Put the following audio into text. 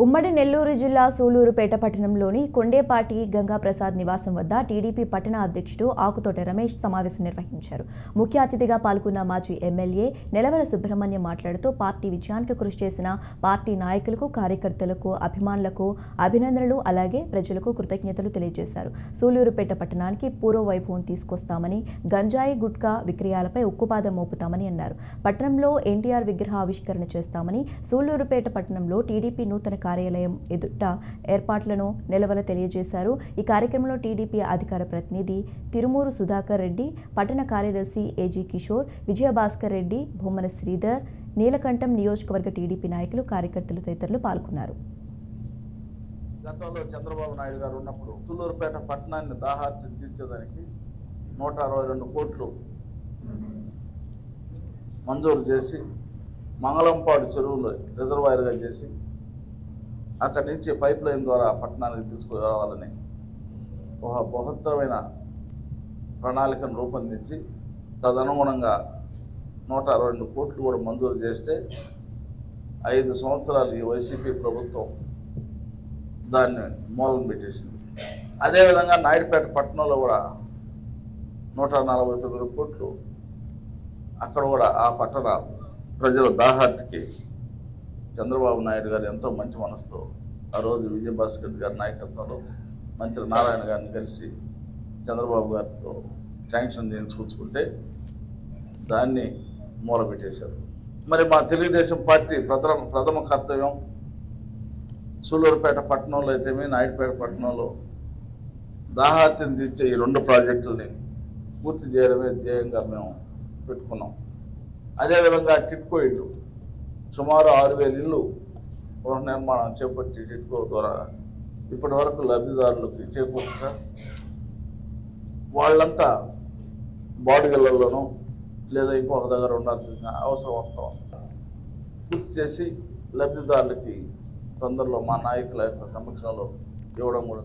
ఉమ్మడి నెల్లూరు జిల్లా సూలూరుపేట పట్టణంలోని కొండేపాటి గంగాప్రసాద్ నివాసం వద్ద టీడీపీ పట్టణ అధ్యక్షుడు ఆకుతోట రమేష్ సమావేశం నిర్వహించారు. ముఖ్య అతిథిగా పాల్గొన్న మాజీ ఎమ్మెల్యే నెలవల సుబ్రహ్మణ్యం మాట్లాడుతూ పార్టీ విజయానికి కృషి చేసిన పార్టీ నాయకులకు కార్యకర్తలకు అభిమానులకు అభినందనలు అలాగే ప్రజలకు కృతజ్ఞతలు తెలియజేశారు. సూలూరుపేట పట్టణానికి పూర్వ వైభవం తీసుకొస్తామని గంజాయి గుట్కా విక్రయాలపై ఉక్కుపాదం మోపుతామని అన్నారు. పట్టణంలో ఎన్టీఆర్ విగ్రహ ఆవిష్కరణ చేస్తామని సూలూరుపేట పట్టణంలో టీడీపీ నూతన కార్యాలయం ఎదుట ఏర్పాట్లను నిలవల తెలియజేశారు. ఈ కార్యక్రమంలో టీడీపీ అధికార ప్రతినిధి తిరుమూరు సుధాకర్ రెడ్డి పట్టణ కార్యదర్శి ఏజీ కిషోర్ విజయభాస్కర్ రెడ్డి బొమ్మన శ్రీధర్ నీలకంఠం నియోజకవర్గ టీడీపీ నాయకులు కార్యకర్తలు తదితరులు పాల్గొన్నారు. గతంలో చంద్రబాబు నాయుడు గారు ఉన్నప్పుడు తుళ్ళూరుపేట పట్టణాన్ని దాహార్తి తీర్చేదానికి నూట అరవై రెండు కోట్లు మంజూరు చేసి మంగళంపాడు చెరువులో రిజర్వాయర్గా చేసి అక్కడి నుంచి పైప్ లైన్ ద్వారా పట్టణానికి తీసుకురావాలని ఒక బృహత్తరమైన ప్రణాళికను రూపొందించి తదనుగుణంగా నూట అరవై రెండు కోట్లు కూడా మంజూరు చేస్తే ఐదు సంవత్సరాలు ఈ వైసీపీ ప్రభుత్వం దాన్ని మూలం పెట్టేసింది. అదేవిధంగా నాయుడుపేట పట్టణంలో కూడా నూట నలభై తొమ్మిది కోట్లు అక్కడ కూడా ఆ పట్టణ ప్రజల దాహార్తికి చంద్రబాబు నాయుడు గారు ఎంతో మంచి మనసుతో ఆ రోజు విజయభాస్కర్ గారి నాయకత్వంలో మంత్రి నారాయణ గారిని కలిసి చంద్రబాబు గారితో శాంక్షన్ చేయించుకుంటే దాన్ని మూలపెట్టేశారు. మరి మా తెలుగుదేశం పార్టీ ప్రథమ ప్రథమ కర్తవ్యం సూళ్ళూరుపేట పట్టణంలో అయితేమే నాయుడుపేట పట్టణంలో దాహాత్యం తీర్చే ఈ రెండు ప్రాజెక్టుల్ని పూర్తి చేయడమే ధ్యేయంగా మేము పెట్టుకున్నాం. అదేవిధంగా టిట్కో ఇల్లు సుమారు ఆరు వేల ఇళ్ళు గృహ నిర్మాణం చేపట్టి టిట్కో ద్వారా ఇప్పటి వరకు లబ్ధిదారులకు చేకూర్చక వాళ్ళంతా బాడుగలలోనూ లేదా ఇంకొక దగ్గర ఉండాల్సిన అవసరం వస్తూ పూర్తి చేసి లబ్ధిదారులకి తొందరలో మా నాయకుల యొక్క సమక్షంలో ఇవ్వడం కూడా